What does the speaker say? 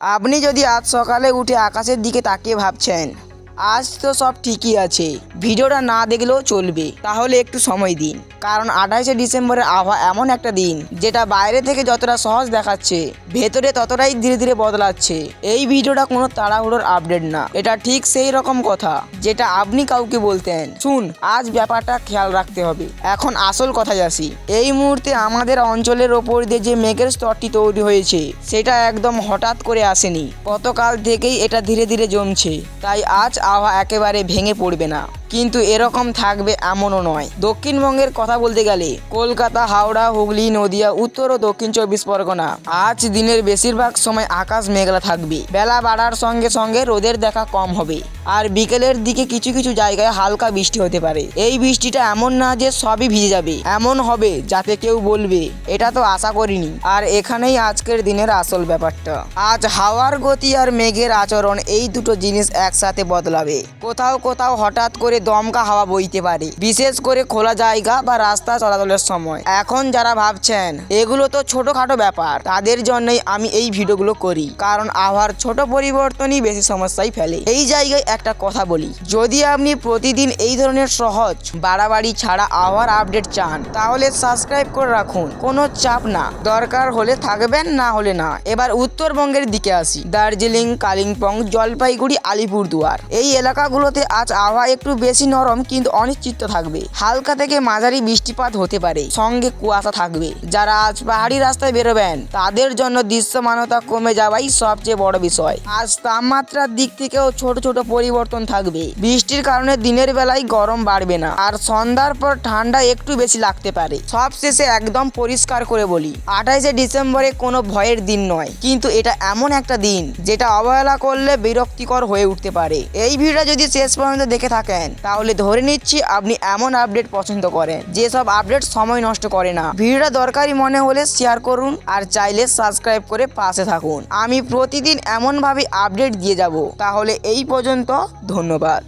আপনি যদি আজ সকালে উঠে আকাশের দিকে তাকিয়ে ভাবছেন আজ তো সব ঠিকই আছে। ভিডিওটা না দেখলেও চলবে। তাহলে একটু সময় দিন। কারণ আঠাশে ডিসেম্বরের আবহাওয়া এমন একটা দিন, যেটা বাইরে থেকে যতটা সহজ দেখাচ্ছে, ভেতরে ততটাই ধীরে ধীরে বদলাচ্ছে। এই ভিডিওটা কোনো তাড়াহুড়োর আপডেট না। এটা ঠিক সেই রকম কথা, যেটা আপনি কাউকে বলতেন, শুন, আজ ব্যাপারটা খেয়াল রাখতে হবে। এখন আসল কথায় আসি এই মুহূর্তে আমাদের অঞ্চলের ওপর দিয়ে যে মেঘের স্তরটি তৈরি হয়েছে, সেটা একদম হঠাৎ করে আসেনি। গতকাল থেকেই এটা ধীরে ধীরে জমছে। তাই আজ আবহাওয়া একেবারে ভেঙে পড়বে না। কিন্তু এরকম থাকবে এমনও নয়। দক্ষিণবঙ্গের কথা বলতে গেলে, কলকাতা, হাওড়া, হুগলি, নদিয়া, উত্তর ও দক্ষিণ চব্বিশ পরগনা, আজ দিনের বেশিরভাগ সময় আকাশ মেঘলা থাকবে। বেলা বাড়ার সঙ্গে সঙ্গে রোদের দেখা কম হবে। আর বিকেলের দিকে কিছু কিছু জায়গায় হালকা বৃষ্টি হতে পারে। এই বৃষ্টিটা এমন না যে সবই ভিজে যাবে, এমন হবে যাতে কেউ বলবে, এটা তো আশা করিনি। আর এখানেই আজকের দিনের আসল ব্যাপারটা। আজ হাওয়ার গতি আর মেঘের আচরণ এই দুটো জিনিস একসাথে বদলাবে। কোথাও কোথাও হঠাৎ করে দমকা হাওয়া বইতে পারে। বিশেষ করে খোলা জায়গা বা রাস্তা চলাচলের সময়। এখন যারা ভাবছেন, এগুলো তো ছোটখাটো ব্যাপার। তাদের জন্যই আমি এই ভিডিওগুলো করি। কারণ আবহাওয়ার ছোট পরিবর্তনই বেশি সমস্যায় ফেলে। এই জায়গায় একটা কথা বলি। যদি আপনি প্রতিদিন এই ধরনের সহজ, বাড়াবাড়ি ছাড়া আবহাওয়ার আপডেট চান, তাহলে সাবস্ক্রাইব করে রাখুন। কোনো চাপ না। দরকার হলে থাকবেন, না হলে না। এবার উত্তরবঙ্গের দিকে আসি। দার্জিলিং, কালিম্পং, জলপাইগুড়ি, আলিপুরদুয়ার। এই এলাকাগুলোতে আজ আবহাওয়া একটু বেশি নরম কিন্তু অনিশ্চিত থাকবে। হালকা থেকে মাঝারি বৃষ্টিপাত হতে পারে। সঙ্গে কুয়াশা থাকবে। যারা আজ পাহাড়ি রাস্তায় বেরোবেন, তাদের জন্য দৃশ্যমানতা কমে যাওয়াই সবচেয়ে বড় বিষয়। আজ তাপমাত্রার দিক থেকেও ছোট ছোট পরিবর্তন থাকবে। বৃষ্টির কারণে দিনের বেলায় গরম বাড়বে না। আর সন্ধ্যার পর ঠান্ডা একটু বেশি লাগতে পারে। সব শেষে একদম পরিষ্কার করে বলি, আঠাইশে ডিসেম্বরে কোনো ভয়ের দিন নয়। কিন্তু এটা এমন একটা দিন, যেটা অবহেলা করলে বিরক্তিকর হয়ে উঠতে পারে। এই ভিডিওটা যদি শেষ পর্যন্ত দেখে থাকেন তাহলে ধরে নিচ্ছি আপনি এমন আপডেট পছন্দ করেন যেসব আপডেট সময় নষ্ট করে না। ভিডিওটা দরকারি মনে হলে শেয়ার করুন আর চাইলে সাবস্ক্রাইব করে পাশে থাকুন। আমি প্রতিদিন এমনভাবে আপডেট দিয়ে যাব। তাহলে এই পর্যন্ত ধন্যবাদ।